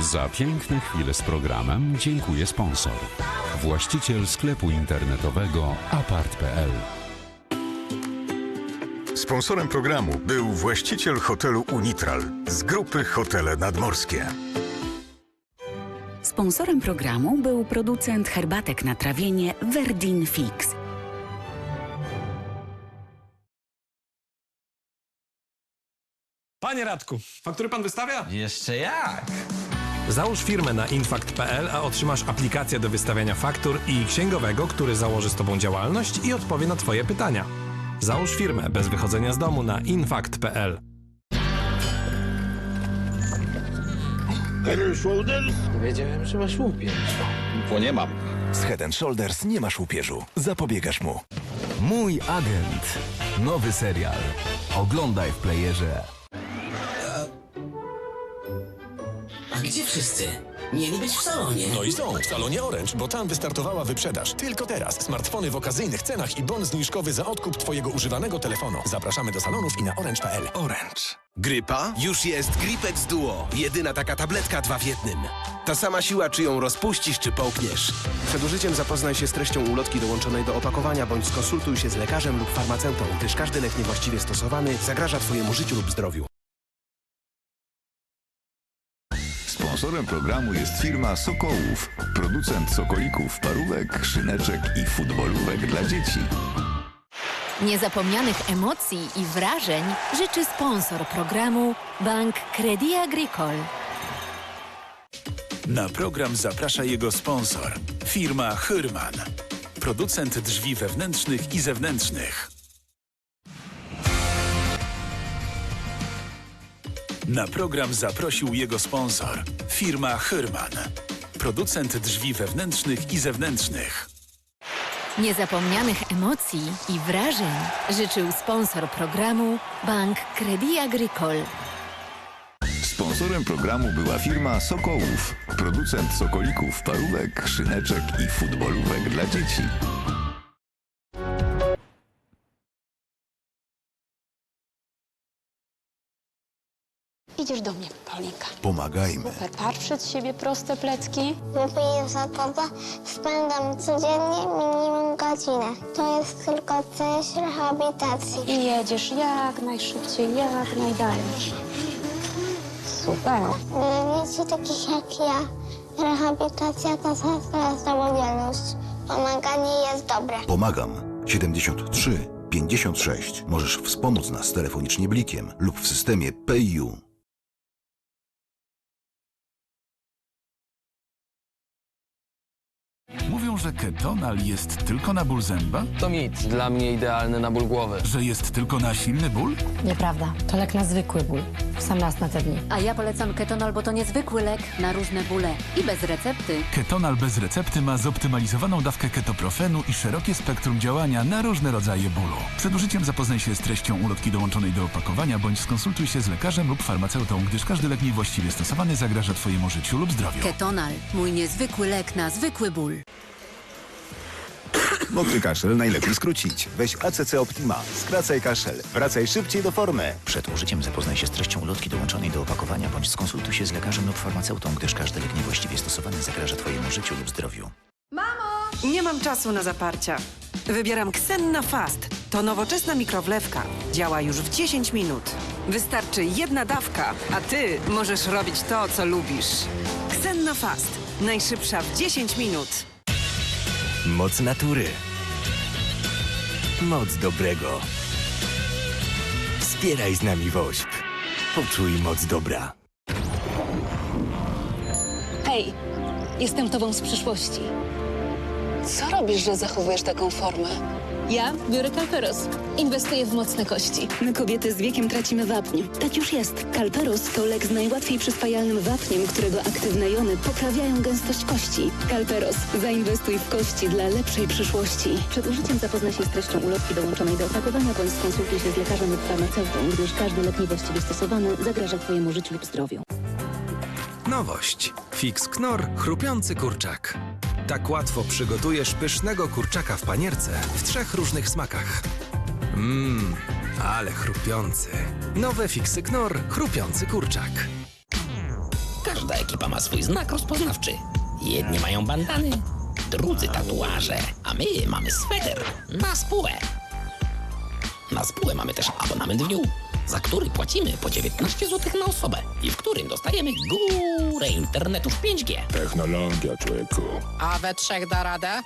Za piękne chwile z programem dziękuję sponsor. Właściciel sklepu internetowego apart.pl Sponsorem programu był właściciel hotelu Unitral z grupy Hotele Nadmorskie. Sponsorem programu był producent herbatek na trawienie Verdin Fix. Panie Radku, faktury pan wystawia? Jeszcze jak? Załóż firmę na infakt.pl, a otrzymasz aplikację do wystawiania faktur i księgowego, który założy z tobą działalność i odpowie na twoje pytania. Załóż firmę bez wychodzenia z domu na infakt.pl. Wiedziałem, że masz łupież. Bo nie mam. Z Head Shoulders nie masz łupieżu. Zapobiegasz mu. Mój agent. Nowy serial. Oglądaj w playerze. Gdzie wszyscy? Mieli być w salonie. No i są w salonie Orange, bo tam wystartowała wyprzedaż. Tylko teraz. Smartfony w okazyjnych cenach i bon zniżkowy za odkup Twojego używanego telefonu. Zapraszamy do salonów i na orange.pl. Orange. Grypa? Już jest Gripex Duo. Jedyna taka tabletka dwa w jednym. Ta sama siła, czy ją rozpuścisz, czy połkniesz. Przed użyciem zapoznaj się z treścią ulotki dołączonej do opakowania, bądź skonsultuj się z lekarzem lub farmaceutą, gdyż każdy lek niewłaściwie stosowany zagraża Twojemu życiu lub zdrowiu. Sponsorem programu jest firma Sokołów, producent sokolików, parówek, szyneczek i futbolówek dla dzieci. Niezapomnianych emocji i wrażeń życzy sponsor programu Bank Credit Agricole. Na program zaprasza jego sponsor. Firma Hyrman. Producent drzwi wewnętrznych i zewnętrznych. Na program zaprosił jego sponsor. Firma Hyrman. Producent drzwi wewnętrznych i zewnętrznych. Niezapomnianych emocji i wrażeń życzył sponsor programu Bank Credit Agricole. Sponsorem programu była firma Sokołów, producent sokolików, parówek, szyneczek i futbolówek dla dzieci. Idziesz do mnie, Paulinka. Pomagajmy. Super, patrz przed siebie, proste plecki. Wypiję za papa, spędzam codziennie minimum godzinę. To jest tylko część rehabilitacji. I jedziesz jak najszybciej, jak najdalej. Super. Dla dzieci takich jak ja, rehabilitacja to zastra samodzielność. Pomaganie jest dobre. Pomagam. 73 56. Możesz wspomóc nas telefonicznie blikiem lub w systemie PayU. trouve Mówią, że ketonal jest tylko na ból zęba? To mit. Dla mnie idealny na ból głowy. Że jest tylko na silny ból? Nieprawda, to lek na zwykły ból. W sam raz na te dni. A ja polecam ketonol, bo to niezwykły lek na różne bóle i bez recepty. Ketonal bez recepty ma zoptymalizowaną dawkę ketoprofenu i szerokie spektrum działania na różne rodzaje bólu. Przed użyciem zapoznaj się z treścią ulotki dołączonej do opakowania, bądź skonsultuj się z lekarzem lub farmaceutą, gdyż każdy lek niewłaściwie stosowany zagraża Twojemu życiu lub zdrowiu. Ketonal, mój niezwykły lek na zwykły ból. Mokry kaszel najlepiej skrócić. Weź ACC Optima. Skracaj kaszel. Wracaj szybciej do formy. Przed użyciem zapoznaj się z treścią ulotki dołączonej do opakowania bądź skonsultuj się z lekarzem lub farmaceutą, gdyż każdy lek niewłaściwie stosowany zagraża Twojemu życiu lub zdrowiu. Nie mam czasu na zaparcia. Wybieram Xenna Fast. To nowoczesna mikrowlewka. Działa już w 10 minut. Wystarczy jedna dawka, a ty możesz robić to, co lubisz. Xenna Fast. Najszybsza w 10 minut. Moc natury. Moc dobrego. Wspieraj z nami WOŚP. Poczuj moc dobra. Hej, jestem tobą z przyszłości. Co robisz, że zachowujesz taką formę? Ja biorę Kalperos. Inwestuję w mocne kości. My kobiety z wiekiem tracimy wapń. Tak już jest. Kalperos to lek z najłatwiej przyswajalnym wapniem, którego aktywne jony poprawiają gęstość kości. Kalperos. Zainwestuj w kości dla lepszej przyszłości. Przed użyciem zapoznaj się z treścią ulotki dołączonej do opakowania, bądź skonsultuj się z lekarzem lub farmaceutą, gdyż każdy lek niewłaściwie stosowany zagraża Twojemu życiu lub zdrowiu. Nowość. Fix Knor chrupiący kurczak. Tak łatwo przygotujesz pysznego kurczaka w panierce w trzech różnych smakach. Mmm, ale chrupiący. Nowe Fixy Knor chrupiący kurczak. Każda ekipa ma swój znak rozpoznawczy. Jedni mają bandany, drudzy tatuaże, a my mamy sweter na spółę. Na spółę mamy też abonament w za który płacimy po 19 zł na osobę i w którym dostajemy górę internetu w 5G. Technologia, człowieku. A we trzech da radę?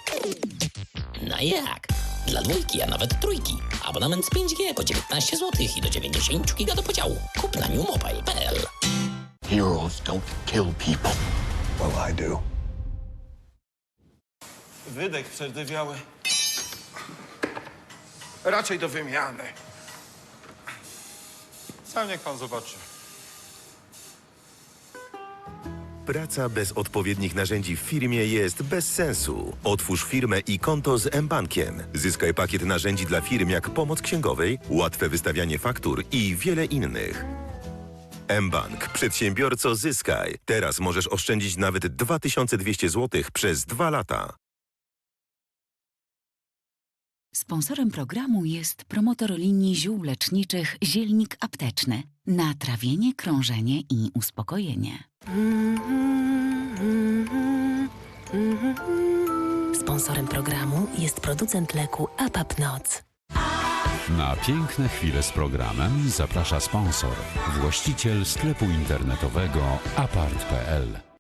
No jak? Dla dwójki, a nawet trójki. Abonament z 5G po 19 zł i do 90 giga do podziału. Kup na newmobile.pl Heroes don't kill people. Well, I do. Wydech przerdzewiały. Raczej do wymiany. Sam niech pan zobaczy. Praca bez odpowiednich narzędzi w firmie jest bez sensu. Otwórz firmę i konto z mBankiem. Zyskaj pakiet narzędzi dla firm jak pomoc księgowej, łatwe wystawianie faktur i wiele innych. mBank. Przedsiębiorco zyskaj. Teraz możesz oszczędzić nawet 2200 zł przez dwa lata. Sponsorem programu jest promotor linii ziół leczniczych Zielnik Apteczny na trawienie, krążenie i uspokojenie. Sponsorem programu jest producent leku Apapnoc. Na piękne chwile z programem zaprasza sponsor, właściciel sklepu internetowego apart.pl.